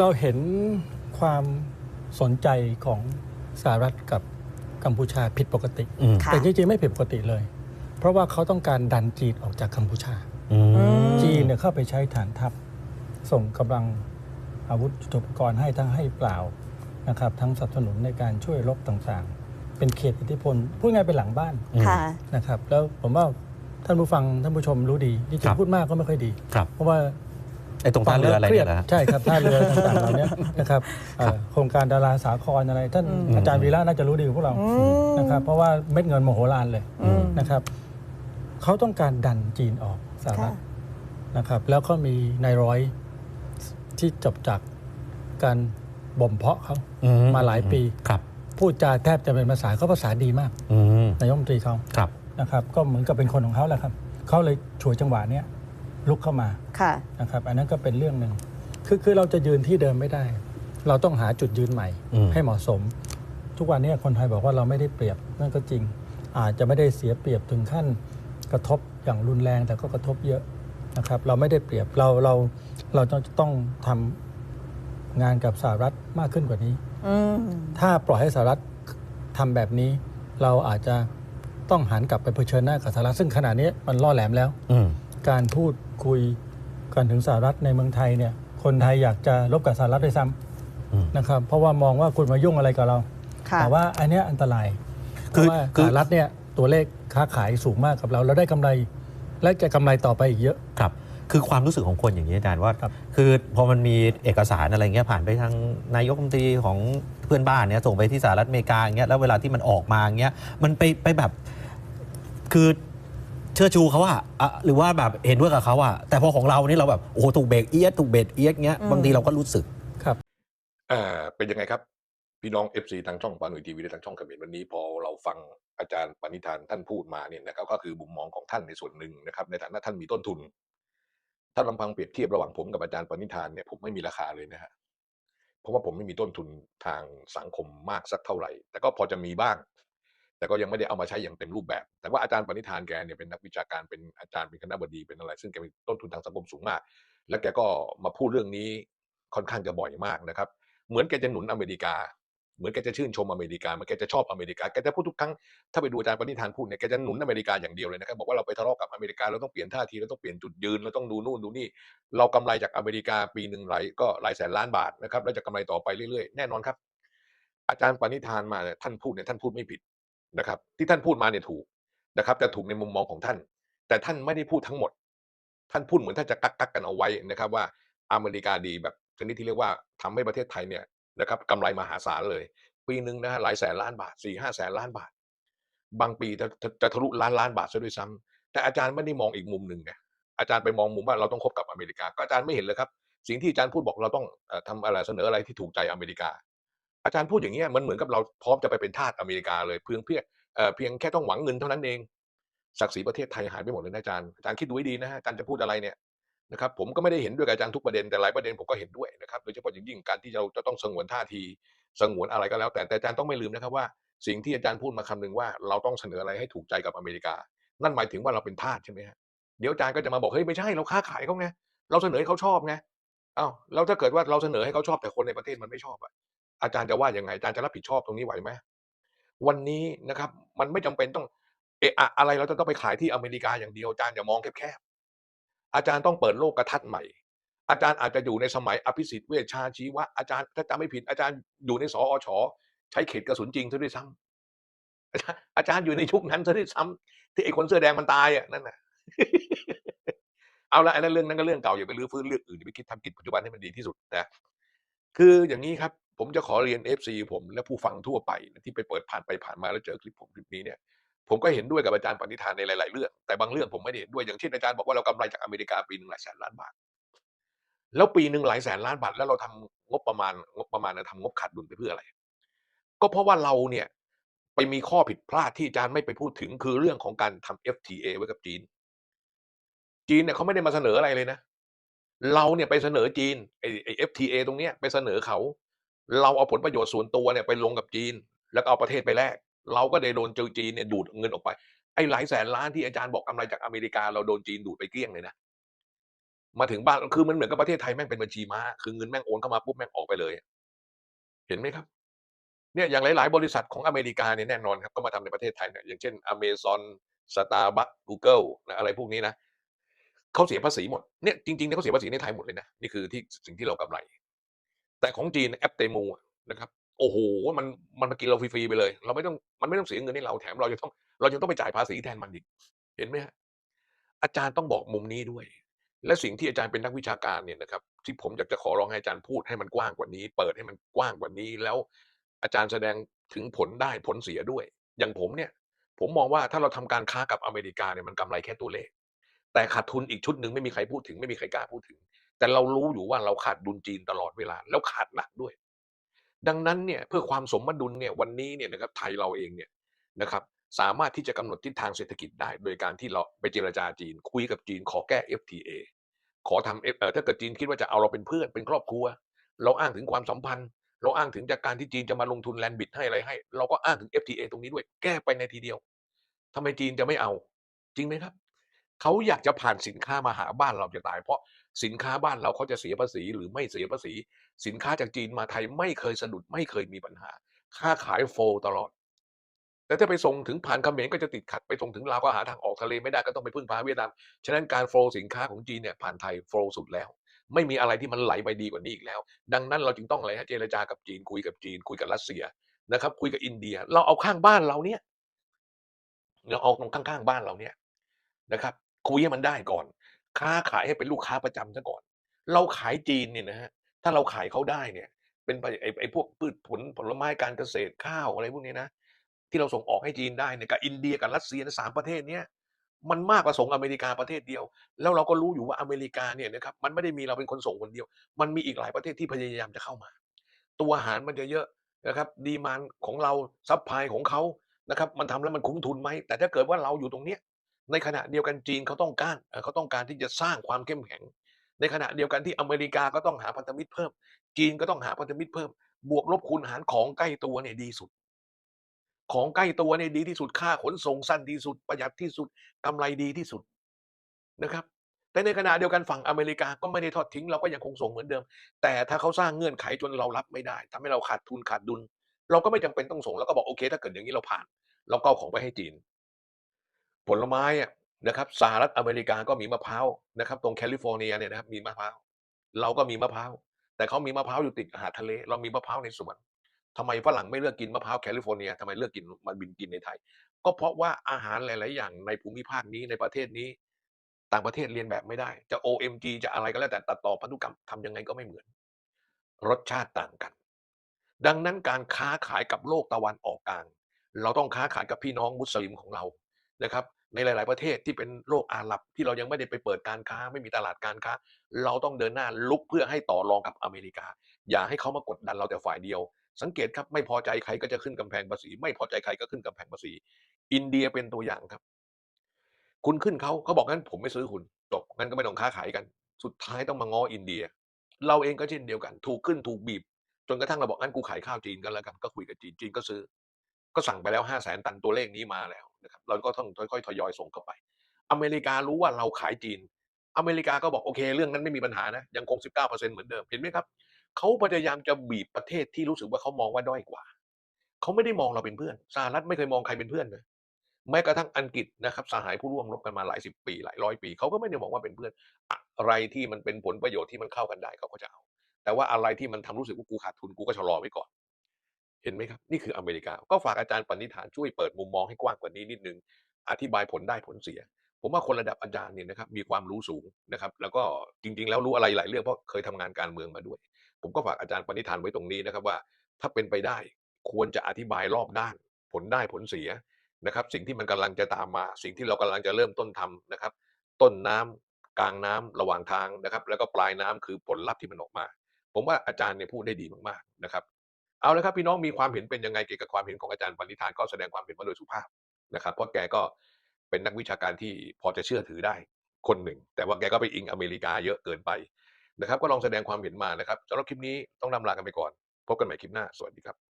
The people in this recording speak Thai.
เราเห็นความสนใจของสหรัฐกับกัมพูชาผิดปกติอืมค่ะแต่จริงๆไม่ผิดปกติเลย เพราะว่าเขาต้องการดันจีนออกจากกัมพูชาอืมมจีนเนี่ยเข้าไปใช้ฐานทัพ ส่งกำลังอาวุธยุทโธปกรณ์ให้ทั้งให้เปล่านะครับทั้งสนับสนุนในการช่วยรบต่างๆ เป็นเขตอิทธิพลพูดง่ายเป็นหลังบ้านค่ะนะครับแล้วผมว่าท่านผู้ฟังท่านผู้ชมรู้ดีจริครังบๆพูดมากก็ไม่ค่อยดีครับเพราะว่า ไอ้ตรงท่าเรืออะไรฟังเนี่ยแล้วนะใช่ครับท่าเรือต่างๆเหล่านี้นะครับเอ่อครับโครงการดาราสาครอะไร ท่านอืมอาจารย์วีระน่าจะรู้ดีกว่าพวกเราอืมนะครับเพราะว่าเม็ดเงินมโหฬารเลยอืมนะครับเขาต้องการดันจีนออกสหรัค่ะฐนะครับแล้วก็มีนายร้อยที่จบจากการบ่มเพาะเขาอืมาหลายปีครับพูดจาแทบจะเป็นภาษาเขาภาษาดีมากอืมนายกรัฐมนตรีเขาครับนะครับ ก็เหมือนกับเป็นคนของเขาแหละครับเขาเลยฉวยจังหวะเนี้ย ลุกเข้ามาค่ะนะครับอันนั้นก็เป็นเรื่องหนึ่งคือคือเราจะยืนที่เดิมไม่ได้ เราต้องหาจุดยืนใหม่อืมให้เหมาะสม ทุกวันนี้คนไทยบอกว่าเราไม่ได้เปรียบนั่นก็จริง อาจจะไม่ได้เสียเปรียบถึงขั้นกระทบอย่างรุนแรงแต่ก็กระทบเยอะนะครับเราไม่ได้เปรียบเราเราเราจะต้องทำงานกับสหรัฐมากขึ้นกว่านี้อืมถ้าปล่อยให้สหรัฐทำแบบนี้ เราอาจจะต้องหันกลับไปเผชิญหน้ากับสหรัฐซึ่งขณะนี้มันล่อแหลมแล้วอืม การพูดคุยกันถึงสหรัฐในเมืองไทยเนี่ยคนไทยอยากจะลบกับสหรัฐด้วยซ้อืมำนะครับเพราะว่ามองว่าคุณมายุ่งอะไรกับเราค่ะแต่ว่าอันเนี้ยอันตรายเพคือราะว่าคืสอหรัฐเนี่ยตัวเลขค้าขายสูงมากกับเราเราได้กำไร และจะกำไรต่อไปอีกเยอะครับคือความรู้สึกของคนอย่างนี้อาจารย์ว่าครับคือพอมันมีเอกสารอะไรเงี้ยผ่านไปทางนายกรัฐมนตรีของเพื่อนบ้านเนี่ยส่งไปที่สหรัฐอเมริกาอย่างเงี้ยแล้วเวลาที่มันออกมาอย่างเงี้ยมันไปไปแบบคือเชื่อชูเขาอะอะหรือว่าแบบเห็นด้วยกับเขาอะแต่พอของเรานี่เราแบบโอ้โหถูกเบรกเอียดถูกเบรกเอียดเงี้ยอืมบางทีเราก็รู้สึกครับอ่าเป็นยังไงครับ พี่น้อง FC ทางช่องปาหนุ่ยทีวีและทางช่องเขมรวันนี้พอเราฟังอาจารย์ปณิธานท่านพูดมาเนี่ยนะครับก็คือมุมมองของท่านในส่วนหนึ่งนะครับ ในฐานะท่านมีต้นทุน ถ้าลำพังเปรียบเทียบระหว่างผมกับอาจารย์ปณิธานเนี่ยผมไม่มีราคาเลยนะฮะเพราะว่าผมไม่มีต้นทุนทางสังคมมากสักเท่าไหร่ แต่ก็พอจะมีบ้าง แต่ก็ยังไม่ได้เอามาใช้อย่างเต็มรูปแบบ แต่ว่าอาจารย์ปณิธานแกเนี่ยเป็นนักวิชาการเป็นอาจารย์เป็นคณะบดีเป็นอะไร ซึ่งแกมีต้นทุนทางสังคมสูงมาก และแกก็มาพูดเรื่องนี้ค่อนข้างจะบ่อยมากนะครับ เหมือนแกจะหนุนอเมริกา เหมือนแกจะชื่นชมอเมริกาเหมือนแกจะชอบอเมริกาแกจะพูดทุกครั้งถ้าไปดูอาจารย์ปณิธานพูดเนี่ยแกจะหนุนอเมริกาอย่างเดียวเลยนะครับบอกว่าเราไปทะเลาะกับอเมริกาเราต้องเปลี่ยนท่าทีเราต้องเปลี่ยนจุดยืนเราต้องดูนู่นดูนี่ เรากำไรจากอเมริกาปีหนึ่งหลายก็หลายแสนล้านบาทนะครับแล้วจะกำไรต่อไปเรื่อยๆแน่นอนครับอาจารย์ปณิธานมาเนี่ยท่านพูดเนี่ยท่านพูดไม่ผิด นะครับ ที่ท่านพูดมาเนี่ยถูกนะครับแต่ถูกในมุมมองของท่าน แต่ท่านไม่ได้พูดทั้งหมด ท่านพูดเหมือนท่านจะกักกักกันเอาไว้นะครับ ว่าอเมริกาดีแบบชนิดที่เรียกว่าทำให้ประเทศไทยเนี่ยนะครับกำไรมหาศาลเลย ปีหนึ่งนะฮะหลายแสนล้านบาทสี่ห้าแสนล้านบาท บางปีจะจะจะทะลุล้านล้านบาทซะด้วยซ้ำแต่อาจารย์ไม่ได้มองอีกมุมหนึ่งไงอาจารย์ไปมองมุมว่าเราต้องคบกับอเมริกา ก็อาจารย์ไม่เห็นเลยครับ สิ่งที่อาจารย์พูดบอกเราต้องเอ่อทำอะไรเสนออะไรที่ถูกใจอเมริกา อาจารย์พูดอย่างเงี้ยมันเหมือนกับเราพร้อมจะไปเป็นทาสอเมริกาเลยเพียงเพียงเอ่อเพียงแค่ต้องหวังเงินเท่านั้นเองศักดิ์ศรีประเทศไทยหายไปหมดเลยนะอาจารย์อาจารย์คิดดูให้ดีนะฮะอาจารย์จะพูดอะไรเนี่ยนะครับผมก็ไม่ได้เห็นด้วยกับอาจารย์ทุกประเด็นแต่หลายประเด็นผมก็เห็นด้วยนะครับโดยเฉพาะอย่างยิ่งการที่เราจะต้องสงวนท่าทีสงวนอะไรก็แล้ว แต่แต่อาจารย์ต้องไม่ลืมนะครับว่า สิ่งที่อาจารย์พูดมาคำหนึ่งว่า เราต้องเสนออะไรให้ถูกใจกับอเมริกา นั่นหมายถึงว่าเราเป็นทาสใช่ไหมฮะเดี๋ยวอาจารย์ก็จะมาบอกเฮ้ยไม่ใช่เราค้าขายเขาไงเราเสนอให้เขาชอบไงอ้าแล้วถ้าเกิดว่าเราเสนอให้เขาชอบแต่คนในประเทศมันไม่ชอบอะ อาจารย์จะว่ายังไงอาจารย์จะรับผิดชอบตรงนี้ไหวไหมวันนี้นะครับ มันไม่จำเป็นต้องเอะอะอะไรเราจะต้องไปขายที่อเมริกาอย่างเดียวอาจารย์อย่ามองแคบๆอาจารย์ต้องเปิดโลกกระทัดใหม่ อาจารย์อาจจะอยู่ในสมัยอภิสิทธิ์เวชชาชีวะอาจารย์ถ้าจำไม่ผิดอาจารย์อยู่ในสออชใช้เขตกระสุนจริงซะด้วยซ้ำอาจารย์อาจารย์อยู่ในยุคนั้นซะด้วยซ้ำที่ไอ้คนเสื้อแดงมันตายอะนั่นน่ะเอาละไอ้เรื่องนั้นก็เรื่องเก่าอย่าไปรื้อฟื้นเรื่องอื่นอย่าไปคิดทำกิจปัจจุบันให้มันดีที่สุดนะคืออย่างนี้ครับ ผมจะขอเรียน FC ผมและผู้ฟังทั่วไปที่ไปเปิดผ่านไปผ่านมาแล้วเจอคลิปผมคลิปนี้เนี่ยผมก็เห็นด้วยกับอาจารย์ปณิธานในหลาย ๆ เรื่อง แต่บางเรื่องผมไม่ได้เห็นด้วยอย่างเช่นอาจารย์บอกว่าเรากำไรจากอเมริกาปีหนึ่งหลายแสนล้านบาท แล้วปีหนึ่งหลายแสนล้านบาทแล้วเราทำงบประมาณงบประมาณเราทำงบขาดดุลไปเพื่ออะไร ก็เพราะว่าเราเนี่ยไปมีข้อผิดพลาดที่อาจารย์ไม่ไปพูดถึงคือเรื่องของการทำ FTA ไว้กับจีน จีนเนี่ยเขาไม่ได้มาเสนออะไรเลยนะ เราเนี่ยไปเสนอจีนไอ้ไอ้ FTA ตรงเนี้ยไปเสนอเขา เราเอาผลประโยชน์ส่วนตัวเนี่ยไปลงกับจีน แล้วก็เอาประเทศไปแลกเราก็ได้โดนเจอจีนเนี่ยดูดเงินออกไปไอ้หลายแสนล้านที่อาจารย์บอกกำไรจากอเมริกาเราโดนจีนดูดไปเกลี้ยงเลยนะมาถึงบ้านคือมันเหมือนกับประเทศไทยแม่งเป็นบัญชีม้าคือเงินแม่งโอนเข้ามาปุ๊บแม่งออกไปเลย เห็นไหมครับเนี่ยอย่างหลาย ๆ บริษัทของอเมริกาเนี่ยแน่นอนครับก็มาทำในประเทศไทยเนี่ยอย่างเช่น Amazon Starbucks Google นะอะไรพวกนี้นะเขาเสียภาษีหมดเนี่ยจริงๆเนี่ยเขาเสียภาษีในไทยหมดเลยนะนี่คือที่สิ่งที่เรากำไร แต่ของจีนแอปเตมูนะครับโอ้โหมันมันมากินเราฟรีๆไปเลย เราไม่ต้องมันไม่ต้องเสียเงินให้เราแถมเราจะต้องเรายังต้องไปจ่ายภาษีแทนมันอีกเห็นไหมฮะอาจารย์ต้องบอกมุมนี้ด้วย และสิ่งที่อาจารย์เป็นนักวิชาการเนี่ยนะครับ ที่ผมอยากจะขอร้องให้อาจารย์พูดให้มันกว้างกว่านี้ เปิดให้มันกว้างกว่านี้ แล้วอาจารย์แสดงถึงผลได้ผลเสียด้วย อย่างผมเนี่ย ผมมองว่าถ้าเราทำการค้ากับอเมริกาเนี่ยมันกำไรแค่ตัวเลข แต่ขาดทุนอีกชุดหนึ่งไม่มีใครพูดถึงไม่มีใครกล้าพูดถึง แต่เรารู้อยู่ว่าเราขาดดุลจีนตลอดเวลา แล้วขาดหนักด้วย ดังนั้นเนี่ยเพื่อความสมดุลเนี่ยวันนี้เนี่ยนะครับไทยเราเองเนี่ยนะครับสามารถที่จะกำหนดทิศทางเศรษฐกิจได้ โดยการที่เราไปเจรจาจีน คุยกับจีนขอแก้ FTA ขอทำเอ่อถ้าเกิดจีนคิดว่าจะเอาเราเป็นเพื่อนเป็นครอบครัว เราอ้างถึงความสัมพันธ์ เราอ้างถึงจากการที่จีนจะมาลงทุนแลนด์บิดให้อะไรให้ เราก็อ้างถึง FTA ตรงนี้ด้วยแก้ไปในทีเดียวทำไมจีนจะไม่เอา จริงไหมครับ เขาอยากจะผ่านสินค้ามาหาบ้านเราจะตาย เพราะ สินค้าบ้านเราเขาจะเสียภาษีหรือไม่เสียภาษี สินค้าจากจีนมาไทยไม่เคยสะดุดไม่เคยมีปัญหาค้าขายโฟตลอด แต่ถ้าไปส่งถึงผ่านเขมรก็จะติดขัดไปส่งถึงลาวก็หาทางออกทะเลไม่ได้ก็ต้องไปพึ่งพาเวียดนามฉะนั้นการโฟสินค้าของจีนเนี่ยผ่านไทยโฟสุดแล้ว ไม่มีอะไรที่มันไหลไปดีกว่านี้อีกแล้ว ดังนั้นเราจึงต้องอะไรฮะเจรจากับจีนคุยกับจีน คุยกับรัสเซียนะครับคุยกับอินเดีย เราเอาข้างบ้านเราเนี่ยเราเอาตรงข้างๆบ้านเราเนี่ยนะครับคุยให้มันได้ก่อน ค้าขายให้เป็นลูกค้าประจำซะก่อน เราขายจีนเนี่ยนะฮะถ้าเราขายเขาได้เนี่ย เป็นไปไอ้ไอ้พวกพืชผลผลไม้การเกษตรข้าวอะไรพวกนี้นะที่เราส่งออกให้จีนได้เนี่ยกับอินเดียกับรัสเซียสามประเทศเนี้ยมันมากกว่าส่งอเมริกาประเทศเดียว แล้วเราก็รู้อยู่ว่าอเมริกาเนี่ยนะครับมันไม่ได้มีเราเป็นคนส่งคนเดียว มันมีอีกหลายประเทศที่พยายามจะเข้ามา ตัวอาหารมันจะเยอะนะครับ ดีมานของเราซัพพลายของเขานะครับ มันทำแล้วมันคุ้มทุนไหมแต่ถ้าเกิดว่าเราอยู่ตรงเนี้ย ในขณะเดียวกันจีนเขาต้องการเขาต้องการที่จะสร้างความเข้มแข็ง ในขณะเดียวกันที่อเมริกาก็ต้องหาพันธมิตรเพิ่ม จีนก็ต้องหาพันธมิตรเพิ่ม บวกลบคูณหารของใกล้ตัวเนี่ยดีสุด ของใกล้ตัวเนี่ยดีที่สุดค่าขนส่งสั้นที่สุดประหยัดที่สุดกำไรดีที่สุดนะครับ แต่ในขณะเดียวกันฝั่งอเมริกาก็ไม่ได้ทอดทิ้งเราก็ยังคงส่งเหมือนเดิม แต่ถ้าเขาสร้างเงื่อนไขจนเรารับไม่ได้ทำให้เราขาดทุนขาดดุล เราก็ไม่จำเป็นต้องส่งเราก็บอกโอเค ถ้าเกิดอย่างนี้เราผ่าน เราก็เอาของไปให้จีน ผลไม้อะนะครับสหรัฐอเมริกาก็มีมะพร้าวนะครับ ตรงแคลิฟอร์เนียเนี่ยนะครับมีมะพร้าวเราก็มีมะพร้าวแต่เขามีมะพร้าวอยู่ติดหาดทะเล เรามีมะพร้าวในสวนทำไมฝรั่งไม่เลือกกินมะพร้าวแคลิฟอร์เนียทำไมเลือกกินมาบินกินในไทย ก็เพราะว่าอาหารหลาย ๆ อย่างในภูมิภาคนี้ในประเทศนี้ ต่างประเทศเรียนแบบไม่ได้ จะ OMG จะอะไรก็แล้วแต่ตัดต่อพันธุกรรมทำยังไงก็ไม่เหมือน รสชาติต่างกัน ดังนั้นการค้าขายกับโลกตะวันออกกลาง เราต้องค้าขายกับพี่น้องมุสลิมของเรานะครับ ในหลาย ๆ ประเทศที่เป็นโลกอาหรับที่เรายังไม่ได้ไปเปิดการค้า ไม่มีตลาดการค้า เราต้องเดินหน้าลุกเพื่อให้ต่อรองกับอเมริกา อย่าให้เขามากดดันเราแต่ฝ่ายเดียว สังเกตครับไม่พอใจใครก็จะขึ้นกำแพงภาษี ไม่พอใจใครก็ขึ้นกำแพงภาษี อินเดียเป็นตัวอย่างครับ คุณขึ้นเขาเขาบอกงั้นผมไม่ซื้อคุณจบงั้นก็ไม่ต้องค้าขายกัน สุดท้ายต้องมาง้ออินเดีย เราเองก็เช่นเดียวกัน ถูกขึ้นถูกบีบ จนกระทั่งเราบอกงั้นกูขายข้าวจีนกันแล้วกันก็คุยกับจีนจีนก็ซื้อ ก็สั่งไปแล้วห้าแสนตันตัวเลขนี้มาแล้ว นะครับเราก็ต้องค่อยๆทยอยส่งเข้าไป อเมริการู้ว่าเราขายจีน อเมริกาก็บอกโอเค เรื่องนั้นไม่มีปัญหานะยังคง 19%เหมือนเดิมเห็นไหมครับเขาพยายามจะบีบประเทศที่รู้สึกว่าเขามองว่าด้อยกว่าเขาไม่ได้มองเราเป็นเพื่อนสหรัฐไม่เคยมองใครเป็นเพื่อนนะแม้กระทั่งอังกฤษนะครับสหายผู้ร่วมรบกันมาหลายสิบปีหลายร้อยปีเขาก็ไม่ได้มองว่าเป็นเพื่อนอะไรที่มันเป็นผลประโยชน์ที่มันเข้ากันได้เขาก็จะเอาแต่ว่าอะไรที่มันทำรู้สึกว่ากูขาดทุนกูก็ชะลอไว้ก่อน เห็นไหมครับ นี่คืออเมริกา ก็ฝากอาจารย์ปณิธานช่วยเปิดมุมมองให้กว้างกว่านี้นิดนึง อธิบายผลได้ผลเสีย ผมว่าคนระดับอาจารย์เนี่ยนะครับมีความรู้สูงนะครับ แล้วก็จริง ๆ แล้วรู้อะไรหลายเรื่องเพราะเคยทำงานการเมืองมาด้วย ผมก็ฝากอาจารย์ปณิธานไว้ตรงนี้นะครับว่า ถ้าเป็นไปได้ควรจะอธิบายรอบด้าน ผลได้ผลเสียนะครับ สิ่งที่มันกำลังจะตามมา สิ่งที่เรากำลังจะเริ่มต้นทำนะครับ ต้นน้ำกลางน้ำระหว่างทางนะครับ แล้วก็ปลายน้ำคือผลลัพธ์ที่มันออกมา ผมว่าอาจารย์เนี่ยพูดได้ดีมากๆนะครับ เอาละครับพี่น้องมีความเห็นเป็นยังไงเกี่ยวกับความเห็นของอาจารย์ปณิธานก็แสดงความเห็นมาโดยสุภาพนะครับ เพราะแกก็เป็นนักวิชาการที่พอจะเชื่อถือได้คนหนึ่ง แต่ว่าแกก็ไปอิงอเมริกาเยอะเกินไปนะครับ ก็ลองแสดงความเห็นมานะครับสำหรับคลิปนี้ต้องนำลากันไปก่อน พบกันใหม่คลิปหน้า สวัสดีครับ